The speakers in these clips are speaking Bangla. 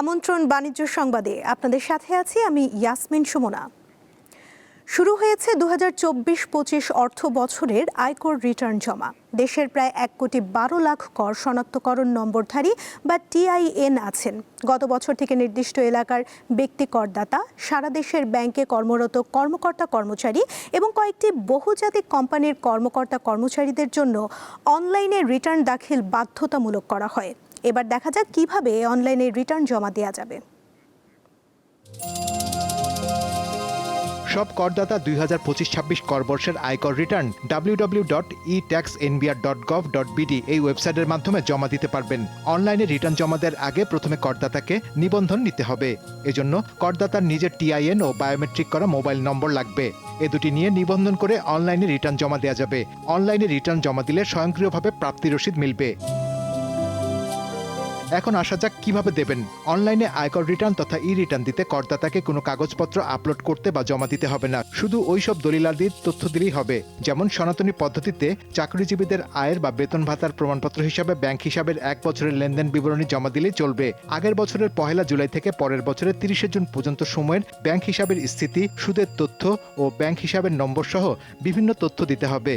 আমন্ত্রণ বাণিজ্য সংবাদে আপনাদের সাথে আছি আমি ইয়াসমিন সুমনা। শুরু হয়েছে দু হাজার চব্বিশ পঁচিশ অর্থ বছরের আয়কর রিটার্ন জমা। দেশের প্রায় এক কোটি বারো লাখ কর শনাক্তকরণ নম্বরধারী বা টিআইএন আছেন। গত বছর থেকে নির্দিষ্ট এলাকার ব্যক্তি করদাতা, সারা দেশের ব্যাংকে কর্মরত কর্মকর্তা কর্মচারী এবং কয়েকটি বহুজাতিক কোম্পানির কর্মকর্তা কর্মচারীদের জন্য অনলাইনে রিটার্ন দাখিল বাধ্যতামূলক করা হয়। এবার দেখা যাক কীভাবে অনলাইনে রিটার্ন জমা দেওয়া যাবে। সব করদাতা দুই হাজার পঁচিশ ছাব্বিশ কর বর্ষের আয়কর return W dot e tax NBR dot gov dot BD এই ওয়েবসাইটের মাধ্যমে জমা দিতে পারবেন। অনলাইনে রিটার্ন জমা দেওয়ার আগে প্রথমে করদাতাকে নিবন্ধন নিতে হবে। এজন্য করদাতার নিজের টিআইএন ও বায়োমেট্রিক করা মোবাইল নম্বর লাগবে। এ দুটি নিয়ে নিবন্ধন করে অনলাইনে রিটার্ন জমা দেওয়া যাবে। অনলাইনে রিটার্ন জমা দিলে স্বয়ংক্রিয়ভাবে প্রাপ্তি রসিদ মিলবে। এখন আসা যাক কীভাবে দেবেন। অনলাইনে আয়কর রিটার্ন তথা ই রিটার্ন দিতে করদাতাকে কোনো কাগজপত্র আপলোড করতে বা জমা দিতে হবে না। শুধু ওই সব দলিলাদির তথ্য দিলেই হবে। যেমন সনাতনী পদ্ধতিতে চাকরিজীবীদের আয়ের বা বেতন ভাতার প্রমাণপত্র হিসাবে ব্যাংক হিসাবের এক বছরের লেনদেন বিবরণী জমা দিলেই চলবে। আগের বছরের পহেলা জুলাই থেকে পরের বছরের তিরিশে জুন পর্যন্ত সময়ের ব্যাংক হিসাবের স্থিতি, সুদের তথ্য ও ব্যাংক হিসাবের নম্বর সহ বিভিন্ন তথ্য দিতে হবে।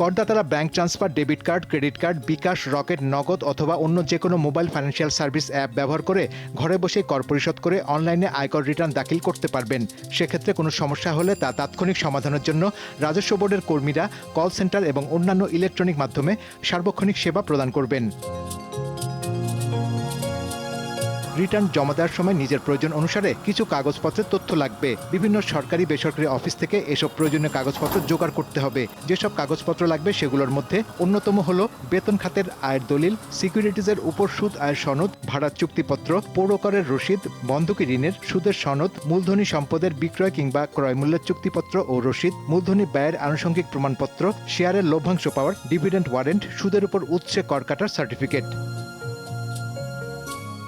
করদাতারা bank transfer debit card credit card bKash, Rocket, Nagad অথবা অন্য যে কোনো মোবাইল ফাইন্যান্সিয়াল সার্ভিস অ্যাপ ব্যবহার করে ঘরে বসে কর পরিশোধ করে অনলাইনে আয়কর রিটার্ন দাখিল করতে পারবেন। সেক্ষেত্রে কোনো সমস্যা হলে তা তাৎক্ষণিক সমাধানের জন্য রাজস্ব বোর্ডের কর্মীরা কল সেন্টার এবং অন্যান্য ইলেকট্রনিক মাধ্যমে সার্বক্ষণিক সেবা প্রদান করবেন। রিটার্ন জমা দেওয়ার সময় নিজের প্রয়োজন অনুসারে কিছু কাগজপত্রের তথ্য লাগবে। বিভিন্ন সরকারি, বেসরকারি অফিস থেকে এসব প্রয়োজনীয় কাগজপত্র জোগাড় করতে হবে। যেসব কাগজপত্র লাগবে সেগুলোর মধ্যে অন্যতম হল বেতন খাতের আয়ের দলিল, সিকিউরিটিজের উপর সুদ আয়ের সনদ, ভাড়ার চুক্তিপত্র, পৌরকরের রসিদ, বন্ধকি ঋণের, সুদের সনদ, মূলধনী সম্পদের বিক্রয় কিংবা ক্রয় মূল্যের চুক্তিপত্র ও রসিদ, মূলধনী ব্যয়ের আনুষঙ্গিক প্রমাণপত্র, শেয়ারের লভ্যাংশ পাওয়ার ডিভিডেন্ড ওয়ারেন্ট, সুদের উপর উৎসে কর কাটার সার্টিফিকেট।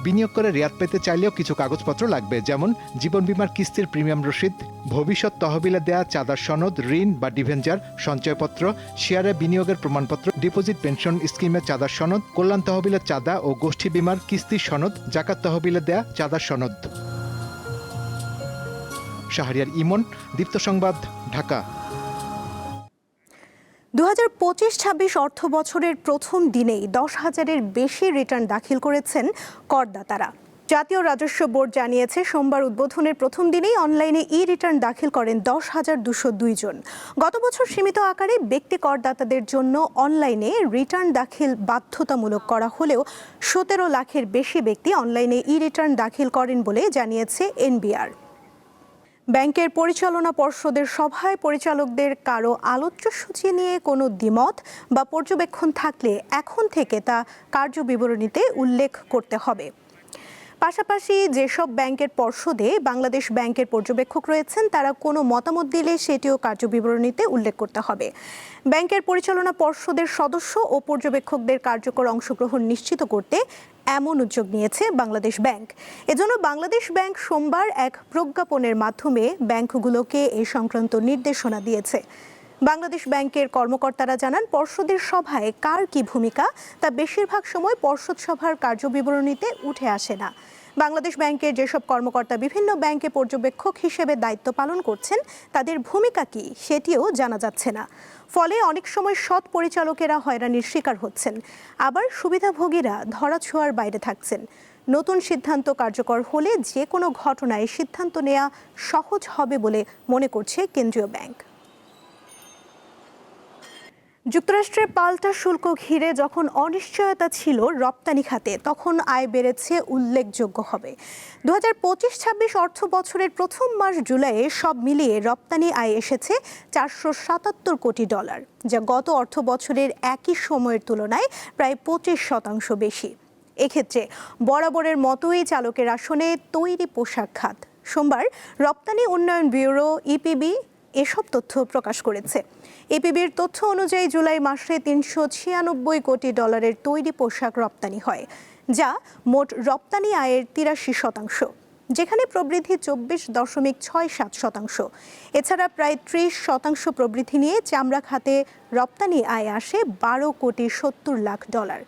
বিনিয়োগ করে রেয়াত পেতে চাইলেও কিছু কাগজপত্র লাগবে, যেমন জীবন বীমার কিস্তির প্রিমিয়াম রসিদ, ভবিষ্যৎ তহবিলে দেয়া চাঁদার সনদ, ঋণ বা ডিভেঞ্জার সঞ্চয়পত্র, শেয়ারে বিনিয়োগের প্রমাণপত্র, ডিপোজিট পেনশন স্কিমের চাঁদার সনদ, কল্যাণ তহবিলের চাঁদা ও গোষ্ঠী বিমার কিস্তির সনদ, জাকাত তহবিলে দেয়া চাঁদার সনদ। শাহরিয়ার ইমন, দীপ্ত সংবাদ, ঢাকা। দু হাজার পঁচিশ ছাব্বিশ অর্থ বছরের প্রথম দিনেই দশ হাজারের বেশি রিটার্ন দাখিল করেছেন করদাতারা। জাতীয় রাজস্ব বোর্ড জানিয়েছে, সোমবার উদ্বোধনের প্রথম দিনেই অনলাইনে ই রিটার্ন দাখিল করেন দশ হাজার দুশো জন। গত বছর সীমিত আকারে ব্যক্তি করদাতাদের জন্য অনলাইনে রিটার্ন দাখিল বাধ্যতামূলক করা হলেও সতেরো লাখের বেশি ব্যক্তি অনলাইনে ই রিটার্ন দাখিল করেন বলে জানিয়েছে এনবিআর। ব্যাংকের পরিচালনা পর্ষদের সভায় পরিচালকদের কারও আলোচ্য সূচি নিয়ে কোনো দ্বিমত বা পর্যবেক্ষণ থাকলে এখন থেকে তা কার্যবিবরণীতে উল্লেখ করতে হবে। পাশাপাশি যেসব ব্যাংকের পর্ষদে বাংলাদেশ ব্যাংকের পর্যবেক্ষক রয়েছেন, তারা কোনো মতামত দিলে সেটিও কার্যবিবরণীতে উল্লেখ করতে হবে। ব্যাংকের পরিচালনা পর্ষদের সদস্য ও পর্যবেক্ষকদের কার্যকর অংশগ্রহণ নিশ্চিত করতে এমন উদ্যোগ নিয়েছে বাংলাদেশ ব্যাংক। এজন্য বাংলাদেশ ব্যাংক সোমবার এক প্রজ্ঞাপনের মাধ্যমে ব্যাংকগুলোকে এ সংক্রান্ত নির্দেশনা দিয়েছে। বাংলাদেশ ব্যাংকের কর্মকর্তারা জানান, পর্ষদের সভায় কার কি ভূমিকা, তা বেশিরভাগ সময় পর্ষদ সভার কার্যবিবরণীতে উঠে আসে না। বাংলাদেশ ব্যাংকের যেসব কর্মকর্তা বিভিন্ন ব্যাংকে পর্যবেক্ষক হিসেবে দায়িত্ব পালন করছেন, তাদের ভূমিকা কি সেটিও জানা যাচ্ছে না। ফলে অনেক সময় সৎ পরিচালকেরা হয়রানির শিকার হচ্ছেন। আবার সুবিধাভোগীরা ধরাছোঁয়ার বাইরে থাকছেন। নতুন সিদ্ধান্ত কার্যকর হলে যে কোনো ঘটনায় সিদ্ধান্ত নেওয়া সহজ হবে বলে মনে করছে কেন্দ্রীয় ব্যাংক। যুক্তরাষ্ট্রের পাল্টা শুল্ক ঘিরে যখন অনিশ্চয়তা ছিল রপ্তানি খাতে, তখন আয় বেড়েছে উল্লেখযোগ্য হবে দু হাজার পঁচিশ ছাব্বিশ অর্থ বছরের প্রথম মাস জুলাইয়ে সব মিলিয়ে রপ্তানি আয় এসেছে চারশো সাতাত্তর কোটি ডলার, যা গত অর্থ বছরের একই সময়ের তুলনায় প্রায় পঁচিশ শতাংশ বেশি। এক্ষেত্রে বরাবরের মতোই চালকের আসনে তৈরি পোশাক খাত। সোমবার রপ্তানি উন্নয়ন ব্যুরো, ইপিবি এসব তথ্য প্রকাশ করেছে। এপিবির তথ্য অনুযায়ী জুলাই মাসে তিনশো ছিয়ানব্বই কোটি ডলারের তৈরি পোশাক রপ্তানি হয়, যা মোট রপ্তানি আয়ের তিরাশি শতাংশ, যেখানে প্রবৃদ্ধি চব্বিশ দশমিক ছয় সাত শতাংশ। এছাড়া প্রায় ত্রিশ শতাংশ প্রবৃদ্ধি নিয়ে চামড়া খাতে রপ্তানি আয় আসে বারো কোটি সত্তর লাখ ডলার।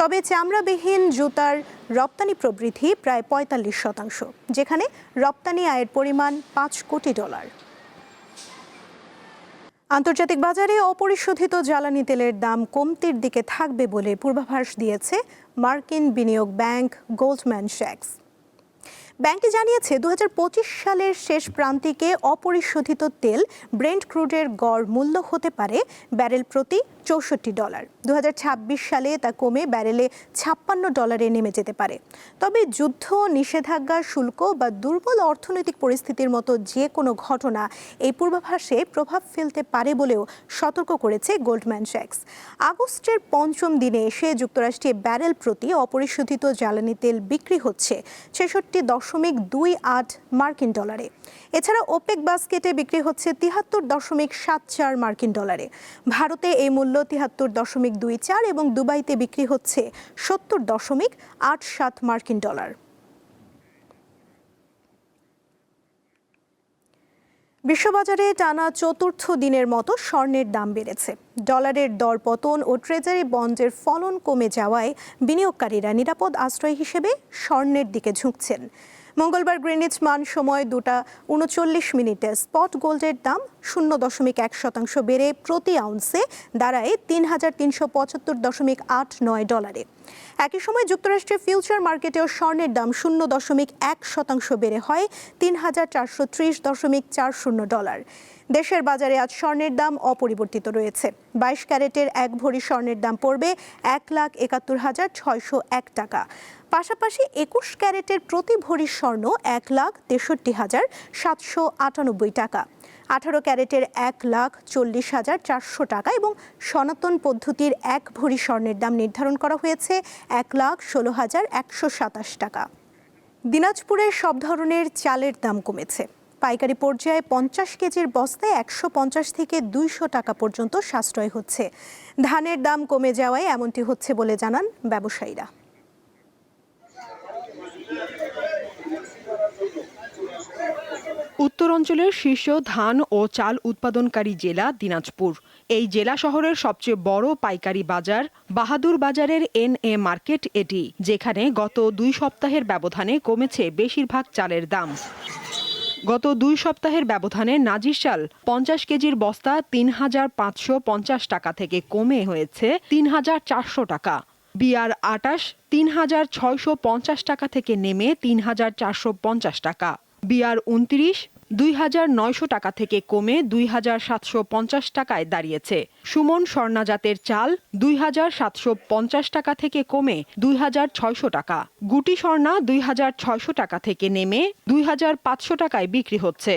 তবে চামড়াবিহীন জুতার রপ্তানি প্রবৃদ্ধি প্রায় পঁয়তাল্লিশ শতাংশ, যেখানে রপ্তানি আয়ের পরিমাণ পাঁচ কোটি ডলার। আন্তর্জাতিক বাজারে অপরিশোধিত জ্বালানি তেলের দাম কমতির দিকে থাকবে বলে পূর্বাভাস দিয়েছে মার্কিন বিনিয়োগ ব্যাংক গোল্ডম্যান স্যাক্স ব্যাংকটি জানিয়েছে দু হাজার পঁচিশ সালের শেষ প্রান্তিকে অপরিশোধিত তেল ব্রেন্ট ক্রুডের গড় মূল্য হতে পারে ব্যারেল প্রতি চৌষট্টি ডলার। দু হাজার ছাব্বিশ সালে তা কমে ব্যারেলে ছাপ্পান্ন ডলারে নেমে যেতে পারে। তবে যুদ্ধ, নিষেধাজ্ঞা, শুল্ক বা দুর্বল অর্থনৈতিক পরিস্থিতির মতো যে কোনো ঘটনা এই পূর্বাভাসে প্রভাব ফেলতে পারে বলেও সতর্ক করেছে গোল্ডম্যান স্যাক্স। আগস্টের পঞ্চম দিনে এসে যুক্তরাষ্ট্রে ব্যারেল প্রতি অপরিশোধিত জ্বালানি তেল বিক্রি হচ্ছে ছেষট্টি দশমিক দুই আট মার্কিন ডলারে। এছাড়া ওপেক বাস্কেটে বিক্রি হচ্ছে তিহাত্তর দশমিক সাত চার মার্কিন ডলারে। ভারতে এই মূল্য তিহাত্তর দশমিক দুই চার এবং দুবাইতে বিক্রি হচ্ছে সত্তর দশমিক আট সাত মার্কিন ডলার। বিশ্ববাজারে টানা চতুর্থ দিনের মতো স্বর্ণের দাম বেড়েছে। ডলারের দর পতন ও ট্রেজারি বন্ডের ফলন কমে যাওয়ায় বিনিয়োগকারীরা নিরাপদ আশ্রয় হিসেবে স্বর্ণের দিকে ঝুঁকছেন। মঙ্গলবার গ্রিনিচ মান সময় দুটা উনচল্লিশ মিনিটে। স্পট গোল্ডের দাম শূন্য দশমিক এক শতাংশ বেড়ে প্রতি আউন্সে দাঁড়ায় তিন হাজার তিনশো পঁচাত্তর দশমিক আট নয় ডলারে। একই সময় যুক্তরাষ্ট্রের ফিউচার মার্কেটেও স্বর্ণের দাম শূন্য দশমিক এক শতাংশ বেড়ে হয় তিন হাজার চারশো ত্রিশ দশমিক চার শূন্য ডলার। দেশের বাজারে আজ স্বর্ণের দাম অপরিবর্তিত রয়েছে। বাইশ ক্যারেটের এক ভরি স্বর্ণের দাম পড়বে এক লাখ একাত্তর হাজার ছয়শো এক টাকা। পাশাপাশি একুশ ক্যারেটের প্রতি ভরি স্বর্ণ এক লাখ তেষট্টি হাজার সাতশো আটানব্বই টাকা। আঠারো ক্যারেটের এক লাখ চল্লিশ হাজার চারশো টাকা এবং সনাতন পদ্ধতির এক ভরি স্বর্ণের দাম নির্ধারণ করা হয়েছে এক লাখ ষোলো হাজার একশো সাতাশ টাকা। দিনাজপুরে সব ধরনের চালের দাম কমেছে। পাইকারি পর্যায়ে পঞ্চাশ কেজির বস্তায় একশো পঞ্চাশ থেকে দুইশো টাকা পর্যন্ত সাশ্রয় হচ্ছে। ধানের দাম কমে যাওয়ায় এমনটি হচ্ছে বলে জানান ব্যবসায়ীরা। উত্তরাঞ্চলের শীর্ষ ধান ও চাল উৎপাদনকারী জেলা দিনাজপুর। এই জেলা শহরের সবচেয়ে বড় পাইকারি বাজার বাহাদুর বাজারের এন এ মার্কেট এটি, যেখানে গত দুই সপ্তাহের ব্যবধানে কমেছে বেশিরভাগ চালের দাম। গত দুই সপ্তাহের ব্যবধানে নাজির চাল পঞ্চাশ কেজির বস্তা তিন হাজার পাঁচশো পঞ্চাশ টাকা থেকে কমে হয়েছে তিন হাজার চারশো টাকা। বিয়ার আটাশ তিন হাজার ছয়শো পঞ্চাশ টাকা থেকে নেমে তিন হাজার চারশো পঞ্চাশ টাকা। বিয়ার উনত্রিশ দুই হাজার নয়শো টাকা থেকে কমে দুই হাজার সাতশো পঞ্চাশ টাকায় দাঁড়িয়েছে। সুমন স্বর্ণাজাতের চাল দুই হাজার সাতশো পঞ্চাশ টাকা থেকে কমে দুই হাজার ছয়শো টাকা। গুটি স্বর্ণা দুই হাজার ছয়শো টাকা থেকে নেমে দুই হাজার পাঁচশো টাকায় বিক্রি হচ্ছে।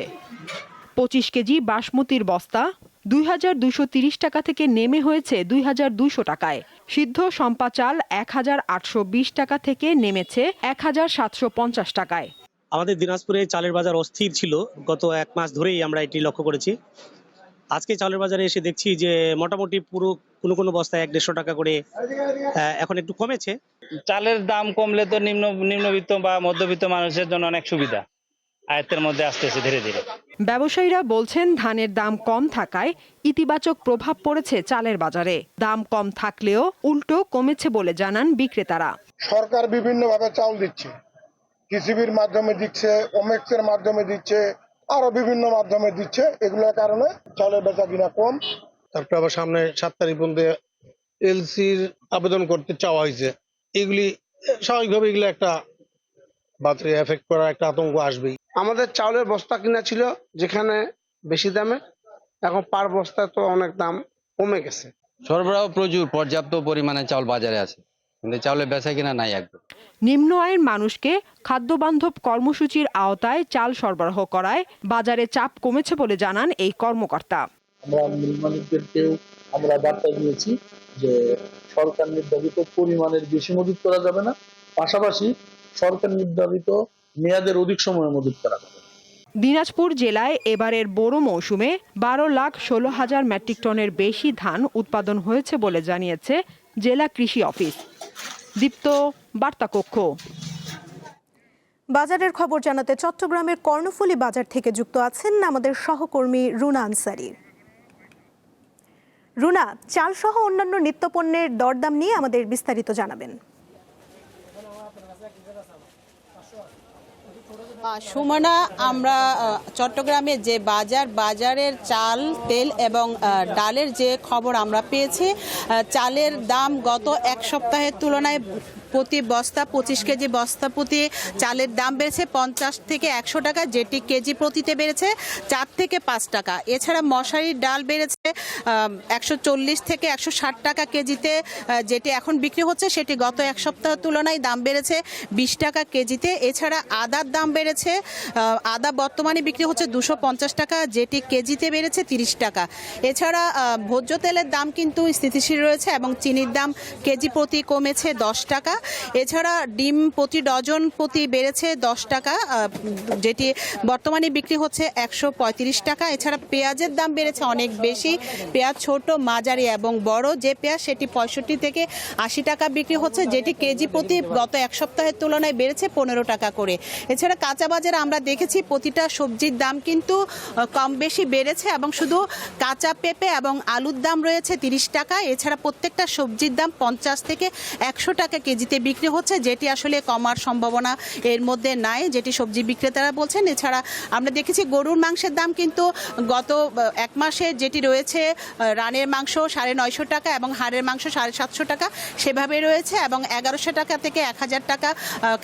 পঁচিশ কেজি বাসমতির বস্তা দুই হাজার দুশো তিরিশ টাকা থেকে নেমে হয়েছে দুই হাজার দুশো টাকায়। সিদ্ধ সম্পা চাল এক হাজার আটশো বিশ টাকা থেকে নেমেছে এক হাজার সাতশো পঞ্চাশ টাকায়। আমাদের দিনাজপুরে চালের বাজার অস্থির ছিল। গত এক মাস ধরেই আমরা এটি লক্ষ্য করেছি। আজকে চালের বাজারে এসে দেখছি যে মোটামুটি পুরো কোনো কোনো বস্তায় এক দেড়শো টাকা করে এখন একটু কমেছে। চালের দাম কমলে তো নিম্ন নিম্নবিত্ত বা মধ্যবিত্ত মানুষের জন্য অনেক সুবিধা। আয়ত্তের মধ্যে আসতেছে ধীরে ধীরে। ব্যবসায়ীরা বলছেন ধানের দাম কম থাকায় ইতিবাচক প্রভাব পড়েছে চালের বাজারে। দাম কম থাকলেও উল্টো কমেছে বলে জানান বিক্রেতারা। সরকার বিভিন্নভাবে চাউল দিচ্ছে। কৃষিবির মাধ্যমে দিচ্ছে ওমেক্সের মাধ্যমে দিচ্ছে আরও বিভিন্ন মাধ্যমে দিচ্ছে এগুলোর কারণে চাউলের বেচা কিনা কম। তারপরে আবার সামনে সাত তারিখ পর্যন্ত এলসির আবেদন করতে চাওয়া হয়েছে। এগুলি স্বাভাবিকভাবে এগুলো একটা বাজারে এফেক্ট করার একটা আতঙ্ক আসবেই। আমাদের চাউলের বস্তা কিনা ছিল যেখানে বেশি দামে এখন পার বস্তা তো অনেক দাম কমে গেছে। সরবরাহ প্রচুর পর্যাপ্ত পরিমাণে চাউল বাজারে আছে। কিন্তু বেচা কিনা নাই একদম। নিম্ন আয়ের মানুষকে খাদ্যবান্ধব কর্মসূচির আওতায় চাল সরবরাহ করায় বাজারে চাপ কমেছে বলে জানান এই কর্মকর্তা। আমরা মিল মালিকদেরকেও আমরা বার্তা দিয়েছি যে সরকার নির্ধারিত পরিমাণের বেশি মজুত করা যাবে না। পাশাপাশি সরকার নির্ধারিত মেয়াদের অধিক সময় মজুত করা যাবে দিনাজপুর জেলায় এবারের বোরো মৌসুমে বারো লাখ ষোলো হাজার মেট্রিক টনের বেশি ধান উৎপাদন হয়েছে বলে জানিয়েছে জেলা কৃষি অফিস। দীপ্ত বার্তা কক্ষ বাজারের খবর জানাতে চট্টগ্রামের কর্ণফুলী বাজার থেকে যুক্ত আছেন আমাদের সহকর্মী রুনা আনসারি। রুনা চাল সহ অন্যান্য নিত্যপণ্যের দরদাম নিয়ে আমাদের বিস্তারিত জানাবেন। সুমনা, আমরা চট্টগ্রামে যে বাজার, বাজারের চাল, তেল এবং ডালের যে খবর আমরা পেয়েছি চালের দাম গত এক সপ্তাহের তুলনায় প্রতি বস্তা, পঁচিশ কেজি বস্তা প্রতি চালের দাম বেড়েছে পঞ্চাশ থেকে একশো টাকা, যেটি কেজি প্রতিতে বেড়েছে চার থেকে পাঁচ টাকা। এছাড়া মশারির ডাল বেড়েছে একশো চল্লিশ থেকে একশো ষাট টাকা কেজিতে যেটি এখন বিক্রি হচ্ছে, সেটি গত এক সপ্তাহের তুলনায় দাম বেড়েছে বিশ টাকা কেজিতে। এছাড়া আদার দাম বেড়েছে আদা বর্তমানে বিক্রি হচ্ছে দুশো পঞ্চাশ টাকা, যেটি কেজিতে বেড়েছে তিরিশ টাকা। এছাড়া ভোজ্য তেলের দাম কিন্তু স্থিতিশীল রয়েছে এবং চিনির দাম কেজি প্রতি কমেছে দশ টাকা। এছাড়া ডিম প্রতি ডজন প্রতি বেড়েছে দশ টাকা যেটি বর্তমানে বিক্রি হচ্ছে একশো পঁয়ত্রিশ টাকা। এছাড়া পেঁয়াজের দাম বেড়েছে অনেক বেশি। পেঁয়াজ ছোট, মাঝারি এবং বড়। যে পেঁয়াজ সেটি পঁয়ষট্টি থেকে আশি টাকা বিক্রি হচ্ছে, যেটি কেজি প্রতি গত এক সপ্তাহের তুলনায় বেড়েছে পনেরো টাকা করে। এছাড়া কাঁচা বাজারে আমরা দেখেছি প্রতিটা সবজির দাম কিন্তু কম বেশি বেড়েছে এবং শুধু কাঁচা পেঁপে এবং আলুর দাম রয়েছে তিরিশ টাকা। এছাড়া প্রত্যেকটা সবজির দাম পঞ্চাশ থেকে একশো টাকা কেজিতে বিক্রি হচ্ছে, যেটি আসলে কমার সম্ভাবনা এর মধ্যে নাই, যেটি সবজি বিক্রেতারা বলছেন। এছাড়া আমরা দেখেছি গরুর মাংসের দাম কিন্তু গত এক মাসে যেটি রয়েছে রানের মাংস সাড়ে নয়শো টাকা এবং হাড়ের মাংস সাড়ে সাতশো টাকা সেভাবে রয়েছে এবং এগারোশো টাকা থেকে এক হাজার টাকা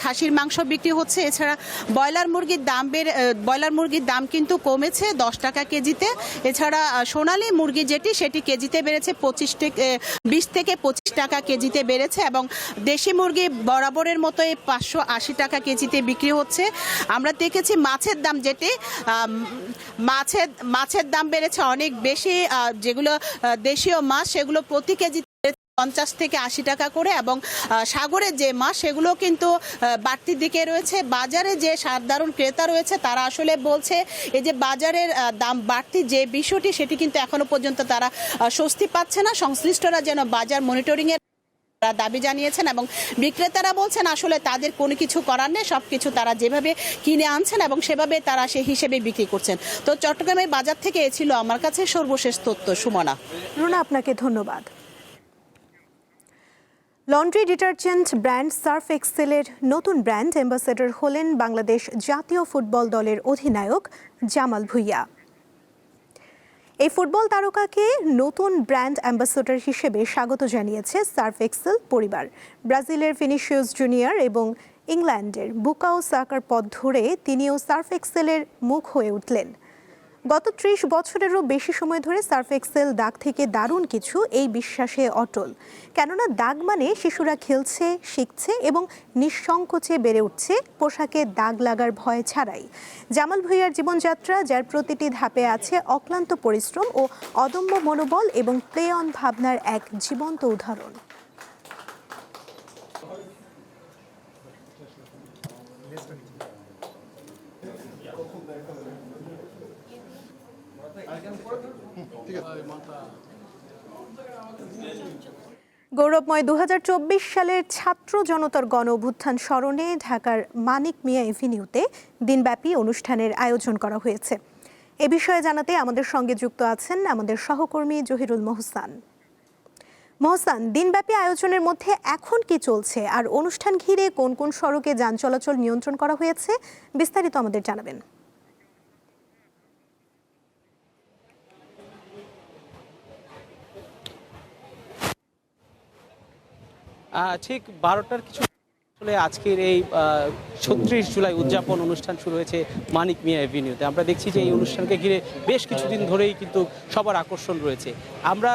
খাসির মাংস বিক্রি হচ্ছে। এছাড়া ব্রয়লার মুরগির দাম বেড়ে ব্রয়লার মুরগির দাম কিন্তু কমেছে দশ টাকা কেজিতে। এছাড়া সোনালি মুরগি যেটি, সেটি কেজিতে বেড়েছে পঁচিশ থেকে বিশ থেকে পঁচিশ টাকা কেজিতে বেড়েছে এবং দেশি মুরগি বরাবরের মতোই পাঁচশো আশি টাকা কেজিতে বিক্রি হচ্ছে। আমরা দেখেছি মাছের দাম যেটি মাছের মাছের দাম বেড়েছে অনেক বেশি যেগুলো দেশীয় মাছ, সেগুলো প্রতি কেজি পঞ্চাশ থেকে আশি টাকা করে এবং সাগরের যে মাছ, সেগুলো কিন্তু বাড়তির দিকে রয়েছে। বাজারে যে সাধারণ ক্রেতা রয়েছে, তারা আসলে বলছে, এই যে বাজারের দাম বাড়তি যে বিষয়টি, সেটি কিন্তু এখনও পর্যন্ত তারা স্বস্তি পাচ্ছে না। সংশ্লিষ্টরা যেন বাজার মনিটরিং এর তারা দাবি জানিয়েছেন এবং বিক্রেতারা বলছেন আসলে তাদের কোনো কিছু করার নেই সব কিছু তারা যেভাবে কিনে আনছেন এবং সেভাবে তারা সেই হিসেবে বিক্রি করছেন। তো চট্টগ্রামের বাজার থেকে এ ছিল আমার কাছে সর্বশেষ তথ্য, সুমনা। রুনা, আপনাকে ধন্যবাদ। লন্ড্রি ডিটারজেন্ট ব্র্যান্ড সার্ফ এক্সেলের নতুন ব্র্যান্ড অ্যাম্বাসেডর হলেন বাংলাদেশ জাতীয় ফুটবল দলের অধিনায়ক জামাল ভুইয়া। এই ফুটবল তারকাকে নতুন ব্র্যান্ড অ্যাম্বাসেডর হিসেবে স্বাগত জানিয়েছে সার্ফ এক্সেল পরিবার। ব্রাজিলের ফিনিশিয়াস জুনিয়র এবং ইংল্যান্ডের বুকাও সাকার পথ ধরে তিনিও সার্ফ এক্সেলের মুখ হয়ে উঠলেন। গত ত্রিশ বছরেরও বেশি সময় ধরে সার্ফ এক্সেল দাগ থেকে দারুণ কিছু এই বিশ্বাসে অটল। কেননা দাগ মানে শিশুরা খেলছে, শিখছে এবং নিঃসংকোচে বেড়ে উঠছে পোশাকে দাগ লাগার ভয় ছাড়াই। জামাল ভুইয়ার জীবনযাত্রা, যার প্রতিটি ধাপে আছে অক্লান্ত পরিশ্রম ও অদম্য মনোবল এবং প্লে অন ভাবনার এক জীবন্ত উদাহরণ। গৌরবময় দু হাজার চব্বিশ সালের ছাত্র জনতার গণ অভ্যুত্থান স্মরণে ঢাকার মানিক মিয়া এভিনিউতে দিনব্যাপী অনুষ্ঠানের আয়োজন করা হয়েছে। এ বিষয়ে জানাতে আমাদের সঙ্গে যুক্ত আছেন আমাদের সহকর্মী জহিরুল মোহসান। মোহসান, দিনব্যাপী আয়োজনের মধ্যে এখন কি চলছে? আর অনুষ্ঠান ঘিরে কোন কোন সড়কে যান চলাচল নিয়ন্ত্রণ করা হয়েছে? বিস্তারিত আমাদের জানাবেন। ঠিক বারোটার কিছু আসলে আজকের এই ছত্রিশ জুলাই উদযাপন অনুষ্ঠান শুরু হয়েছে মানিক মিয়া এভিনিউতে। আমরা দেখছি যে এই অনুষ্ঠানকে ঘিরে বেশ কিছুদিন ধরেই কিন্তু সবার আকর্ষণ রয়েছে। আমরা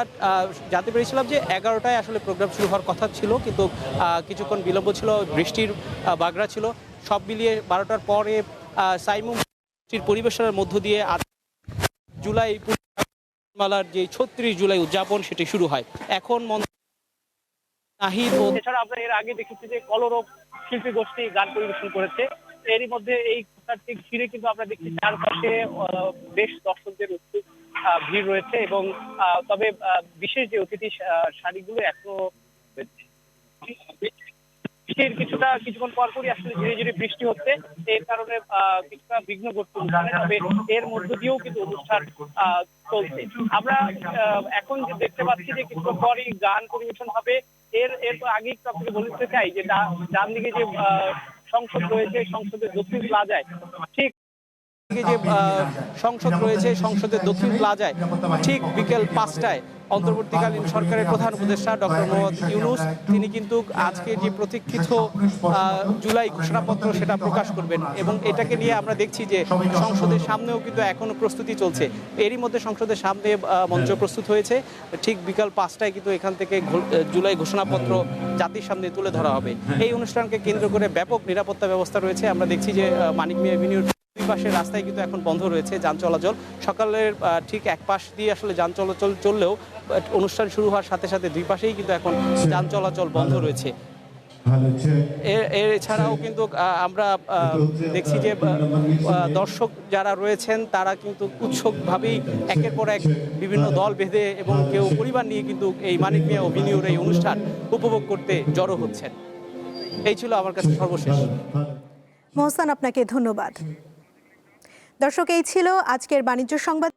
জানতে পেরেছিলাম যে এগারোটায় আসলে প্রোগ্রাম শুরু হওয়ার কথা ছিল, কিন্তু কিছুক্ষণ বিলম্ব ছিল, বৃষ্টির বাগড়া ছিল। সব মিলিয়ে বারোটার পরে সাইমুম পরিবেশনার মধ্য দিয়ে জুলাই মালার যে ছত্রিশ জুলাই উদযাপন সেটি শুরু হয়। এখন মন ও এছাড়া আমরা এর আগে দেখেছি যে কলরব শিল্পী গোষ্ঠী গান পরিবেশন করেছে। এরই মধ্যে এই কনসার্টটি ঘিরে কিন্তু আমরা দেখছি চারপাশে বেশ দর্শকদের উৎসুক ভিড় রয়েছে এবং আহ, তবে আহ, বিশেষ যে অতিথি আহ, শাড়িগুলো এখনও বৃষ্টির কিছুটা, কিছুক্ষণ পর পরই আসলে ধীরে ধীরে বৃষ্টি হচ্ছে। এর কারণে কিছুটা বিঘ্ন ঘটতে অনুষ্ঠানে তবে এর মধ্য দিয়েও কিন্তু অনুষ্ঠান চলছে। আমরা এখন যে দেখতে পাচ্ছি যে কিছুক্ষণ পরই গান পরিবেশন হবে, এর এর আগেই আপনাকে বলতে চাই যে ডান দিকে যে সংসদ রয়েছে, সংসদের দক্ষিণ প্লাজায়, ঠিক যে সংসদ রয়েছে, সংসদের দক্ষিণ প্লাজায়, ঠিক বিকেল পাঁচটায় অন্তর্বর্তীকালীন সরকারের প্রধান উপদেষ্টা ডক্টর মোহাম্মদ ইউনুস, তিনি কিন্তু আজকে যে প্রতীক্ষিত জুলাই ঘোষণাপত্র সেটা প্রকাশ করবেন এবং এটাকে নিয়ে আমরা দেখছি যে সংসদের সামনেও কিন্তু এখনও প্রস্তুতি চলছে। এরই মধ্যে সংসদের সামনে মঞ্চ প্রস্তুত হয়েছে। ঠিক বিকাল পাঁচটায় কিন্তু এখান থেকে জুলাই ঘোষণাপত্র জাতির সামনে তুলে ধরা হবে। এই অনুষ্ঠানকে কেন্দ্র করে ব্যাপক নিরাপত্তা ব্যবস্থা রয়েছে। আমরা দেখছি যে মানিক মিয়া এভিনিউর দুই পাশের রাস্তায় কিন্তু এখন বন্ধ রয়েছে যান চলাচল। সকালের ঠিক এক পাশ দিয়ে আসলে যান চলাচল চললেও অনুষ্ঠান শুরু হওয়ার সাথে সাথে দুই পাশেই কিন্তু এখন যান চলাচল বন্ধ রয়েছে। এছাড়াও কিন্তু আমরা দেখছি যে দর্শক যারা রয়েছেন, তারা কিন্তু উৎসুকভাবেই একের পর এক বিভিন্ন দল বেঁধে এবং কেউ পরিবার নিয়ে কিন্তু এই মানিক মিয়া অভিনয়ের এই অনুষ্ঠান উপভোগ করতে জড়ো হচ্ছেন। এই ছিল আমার কাছে সর্বশেষ। মোহসান, আপনাকে ধন্যবাদ। দর্শক এই ছিল আজকের বাণিজ্য সংবাদ।